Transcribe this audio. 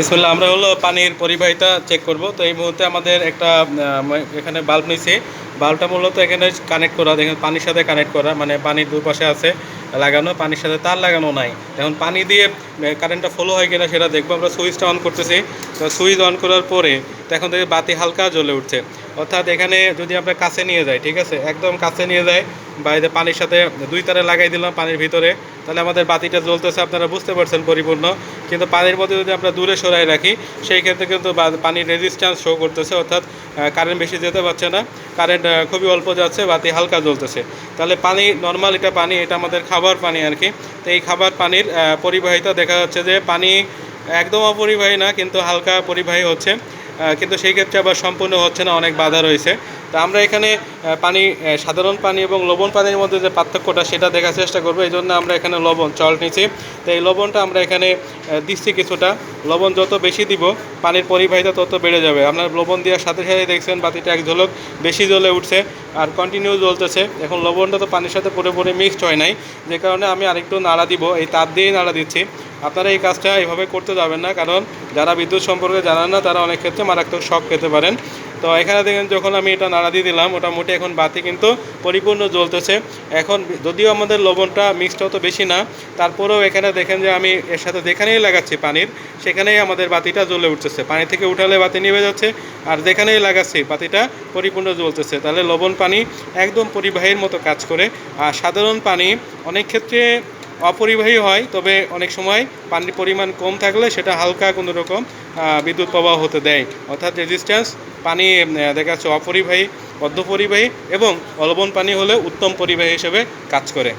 বিসমুল্লাহ, আমরা হলো পানির পরিবাহিতা চেক করব। তো এই মুহূর্তে আমাদের একটা এখানে বাল্ব নিয়েছি বাল্বটা মূলত এখানে কানেক্ট করা, দেখেন পানির সাথে কানেক্ট করা মানে পানির দুপাশে আছে লাগানো, পানির সাথে তার লাগানো নাই। এখন পানি দিয়ে কারেন্টটা ফলো হয় কিনা সেটা দেখব। আমরা সুইচটা অন করতেছি। তো সুইচ অন করার পরে এখন থেকে বাতি হালকা জ্বলে উঠছে। অর্থাৎ এখানে যদি আমরা কাছে নিয়ে যাই, ঠিক আছে? একদম কাছে নিয়ে যাই বাইরে পানির সাথে দুই তারে লাগাই দিলাম পানির ভিতরে, তাহলে আমাদের বাতিটা জ্বলতেছে। আপনারা বুঝতে পারছেন পরিপূর্ণ। কিন্তু পানির মধ্যে যদি আমরা দূরে সরাই রাখি, সেই ক্ষেত্রে কিন্তু পানির রেজিস্ট্যান্স শো করতেছে। অর্থাৎ কারেন্ট বেশি যেতে পারছে না। কারেন্ট খুবই অল্প যাচ্ছে, বাতি হালকা জ্বলতেছে। তাহলে পানি নর্মাল এটা পানি, এটা আমাদের খাবার পানি আর কি তো এই খাবার পানির পরিবাহিতা দেখা যাচ্ছে যে পানি একদম অপরিবাহী না, কিন্তু হালকা পরিবাহী হচ্ছে। কিন্তু সেই ক্ষেত্রে আবার সম্পূর্ণ হচ্ছে না, অনেক বাধা রয়েছে। তো আমরা এখানে পানি সাধারণ পানি এবং লবণ পানির মধ্যে যে পার্থক্যটা, সেটা দেখার চেষ্টা করব। এই জন্য আমরা এখানে লবণ, চল নিচ্ছি। তো এই লবণটা আমরা এখানে দিচ্ছি কিছুটা। লবণ যত বেশি দিব, পানির পরিবাহিতা তত বেড়ে যাবে। আপনার লবণ দেওয়ার সাথে সাথে দেখছেন বাতিটা এক ঝলক বেশি জ্বলে উঠছে আর কন্টিনিউ জ্বলতেছে। এখন লবণটা তো পানির সাথে পুরোপুরি মিক্সড হয় নাই। যে কারণে আমি আরেকটু নাড়া দিব। এই তার দিয়েই নাড়া দিচ্ছি। আপনারা এই কাজটা এইভাবে করতে যাবেন না, কারণ যারা বিদ্যুৎ সম্পর্কে জানান না, তারা অনেক ক্ষেত্রে মারাত্মক শখ পেতে পারেন। তো এখানে দেখেন, যখন আমি এটা নাড়া দিয়ে দিলাম, মোটামুটি এখন বাতি কিন্তু পরিপূর্ণ জ্বলতেছে। এখন যদিও আমাদের লবণটা মিক্সড অত বেশি না, তারপরেও এখানে দেখেন যে আমি এর সাথে যেখানেই লাগাচ্ছি পানির, সেখানেই আমাদের বাতিটা জ্বলে উঠতেছে। পানি থেকে উঠালে বাতি নিভে যাচ্ছে, আর যেখানেই লাগাচ্ছি বাতিটা পরিপূর্ণ জ্বলতেছে। তাহলে লবণ পানি একদম পরিবাহীর মতো কাজ করে, আর সাধারণ পানি অনেক ক্ষেত্রে অপরিবাহী হয়, তবে অনেক সময় পানির পরিমাণ কম থাকলে সেটা হালকা কোনো রকম বিদ্যুৎ প্রবাহ হতে দেয়। অর্থাৎ রেজিস্ট্যান্স পানি দেখা যাচ্ছে অপরিবাহী, অর্ধপরিবাহী এবং অলবন পানি হলে উত্তম পরিবাহী হিসেবে কাজ করে।